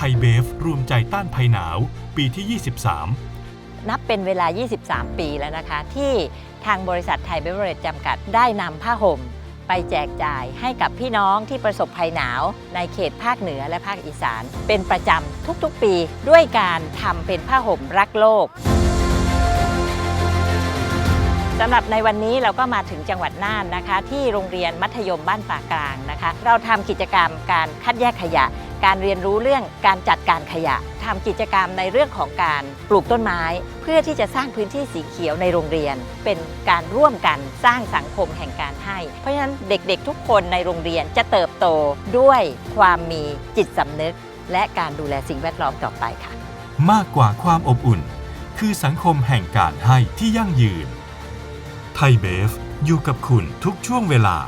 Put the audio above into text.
ไทยเบฟรวมใจต้านภัยหนาว ปีที่ 23นับเป็นเวลา 23 ปีแล้วนะคะ ที่ทางบริษัทไทยเบเวอร์เรจจำกัดได้นำผ้าห่ม ไปแจกจ่ายให้กับพี่น้องที่ประสบภัยหนาว ในเขตภาคเหนือและภาคอีสาน เป็นประจำทุกๆปี ด้วยการทำเป็นผ้าห่มรักโลกสำหรับในวันนี้เราก็มาถึงจังหวัดน่านนะคะ ที่โรงเรียนมัธยมบ้านป่ากลางนะคะ เราทำกิจกรรมการคัดแยกขยะ การเรียนรู้เรื่องการจัดการขยะทำกิจกรรมในเรื่องของการปลูกต้นไม้ เพื่อที่จะสร้างพื้นที่สีเขียวในโรงเรียน เป็นการร่วมกันสร้างสังคมแห่งการให้ เพราะฉะนั้นเด็กๆ ทุกคนในโรงเรียนจะเติบโตด้วยความมีจิตสำนึก และการดูแลสิ่งแวดล้อมต่อไปค่ะ มากกว่าความอบอุ่น คือสังคมแห่งการให้ที่ยั่งยืน ไทยเบฟอยู่กับคุณทุกช่วงเวลา